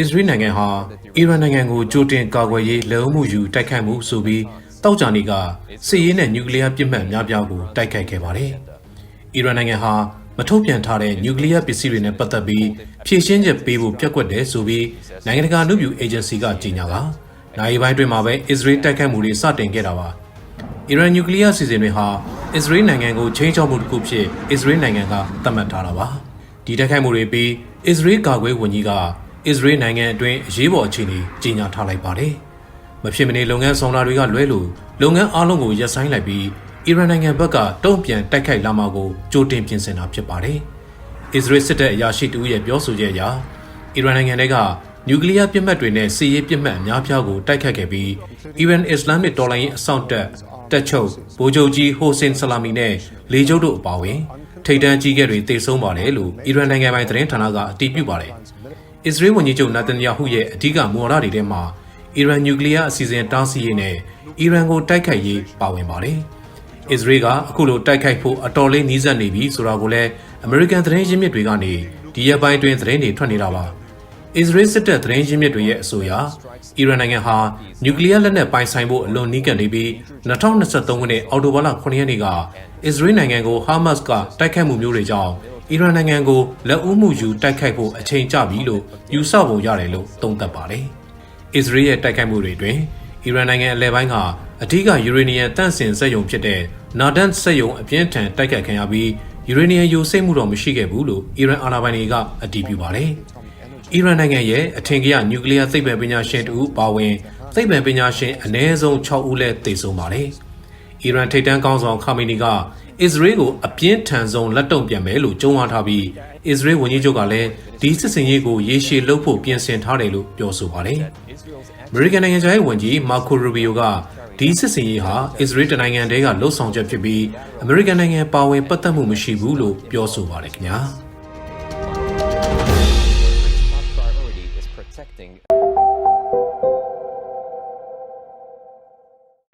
အစ္စရေးနိုင်ငံဟာအီရန်နိုင်ငံကိုကြိုတင်ကာကွယ်ရေးလက်အမှုယူတိုက်ခိုက်မှုဆိုပြီးတောက်ကြနေကစစ်ရေးနဲ့နျူကလ িয়ার ပြစ်မှတ်များပြားကိုတိုက်ခိုက်ခဲ့ပါတယ်။အီရန်နိုင်ငံဟာမထုတ်ပြန်ထားတဲ့နျူကလ িয়ার ပစ္စည်းတွေနဲ့ပတ်သက်ပြီးဖြည့်ရှင်းချက်ပေးဖို့ပြက်ကွက်တယ်ဆိုပြီးနိုင်ငံတကာနုပြူအေဂျင်စီကကြေညာကနိုင်ပိုင်းတွင်မှာပဲအစ္စရေးတိုက်ခိုက်မှုတွေစတင်ခဲ့တာပါ။အီရန်နျူကလ িয়ার စီစဉ်တွေဟာအစ္စရေးနိုင်ငံကိုချိန်ချောက်မှုတစ်ခုဖြစ်အစ္စရေးနိုင်ငံကသတ်မှတ်ထားတာပါ။ဒီတိုက်ခိုက်မှုတွေပြီးအစ္စရေးကာကွယ်ဝန်ကြီးက အစ္စရေးနိုင်ငံအတွင်းအရေးပေါ်အခြေအနေကြေညာထားလိုက်ပါတယ်။မဖြစ်မနေလုပ်ငန်းဆောင်တာတွေကလွဲလို့လုပ်ငန်းအားလုံးကိုရပ်ဆိုင်းလိုက်ပြီးအီရန်နိုင်ငံဘက်ကတုံ့ပြန်တိုက်ခိုက်လာမှာကိုကြိုတင်ပြင်ဆင်တာဖြစ်ပါတယ်။အစ္စရေးစစ်တပ်အရာရှိတဦးရဲ့ပြောဆိုချက်အရအီရန်နိုင်ငံတွေကနျူကလ িয়ার ပြစ်မှတ်တွေနဲ့စစ်ရေးပြစ်မှတ်အများပြားကိုတိုက်ခတ်ခဲ့ပြီးအီရန်အစ္စလာမစ်တော်လှန်ရေးအစောင့်တပ်တပ်ချုပ်ဗိုလ်ချုပ်ကြီးဟိုဆင်ဆလာမီနဲ့လေချုပ်တို့အပါအဝင်ထိပ်တန်းကြီးကဲတွေတေဆုံးပါတယ်လို့အီရန်နိုင်ငံပိုင်သတင်းဌာနကအတည်ပြုပါတယ်။ အစ္စရေးဝန်ကြီးချုပ်နာတန်ယာဟုရဲ့အဓိကမူဝါဒတွေထဲမှာအီရန်နျူကလ িয়ার အစီအစဉ်တားဆီးရေးနဲ့အီရန်ကိုတိုက်ခိုက်ရေးပါဝင်ပါတယ်။အစ္စရေးကအခုလိုတိုက်ခိုက်ဖို့အတော်လေးနှီးစပ်နေပြီဆိုတာကိုလည်းအမေရိကန်သတင်းရင်းမြစ်တွေကနေဒီရက်ပိုင်းတွင်သတင်းတွေထွက်နေတာပါ။ အစ္စရေးစစ်တပ်သတင်းရင်းမြစ်တွေရဲ့အဆိုအရအီရန်နိုင်ငံဟာနျူကလ িয়ার လက်နက်ပိုင်ဆိုင်ဖို့အလွန်နီးကပ်နေပြီး2023ခုနှစ်အောက်တိုဘာလ9ရက်နေ့ကအစ္စရေးနိုင်ငံကိုဟာမတ်စ်ကတိုက်ခိုက်မှုမျိုးတွေကြောင့်အီရန်နိုင်ငံကိုလက်ဦးမှုယူတိုက်ခိုက်ဖို့အချိန်ကျပြီလို့ယူဆပုံရတယ်လို့သုံးသပ်ပါတယ်။အစ္စရေးရဲ့တိုက်ခိုက်မှုတွေတွင်အီရန်နိုင်ငံအလဲပိုင်းကအထူးကယူရေနီယံတန့်စင်စက်ရုံဖြစ်တဲ့နာဒန်စက်ရုံအပြင်းထန်တိုက်ခိုက်ခံရပြီးယူရေနီယံယိုစိမ့်မှုတော့မရှိခဲ့ဘူးလို့အီရန်အာဏာပိုင်တွေကအတည်ပြုပါတယ်။ အီရန်နိုင်ငံရဲ့အထင်ကြီးနျူကလ িয়ার သိပ္ပံပညာရှင်တူပါဝင်သိပ္ပံပညာရှင်အနည်းဆုံး6ဦးလည်းသေဆုံးပါတယ်။အီရန်ထိပ်တန်းကောင်းဆောင်ခါမီနီကအစ္စရေးကိုအပြင်းထန်ဆုံးလက်တုံ့ပြန်မယ်လို့ကြုံဝါထားပြီးအစ္စရေးဝန်ကြီးချုပ်ကလည်းဒီစစ်စင်ရေးကိုရေရှည်လုပ်ဖို့ပြင်ဆင်ထားတယ်လို့ပြောဆိုပါတယ်။အမေရိကန်နိုင်ငံခြားရေးဝန်ကြီးမာကိုရူဘီယိုကဒီစစ်စင်ရေးဟာအစ္စရေးတနိုင်ငံတည်းကလှုပ်ဆောင်ချက်ဖြစ်ပြီးအမေရိကန်နိုင်ငံပါဝင်ပတ်သက်မှုမရှိဘူးလို့ပြောဆိုပါတယ်ခင်ဗျာ top priority is protecting.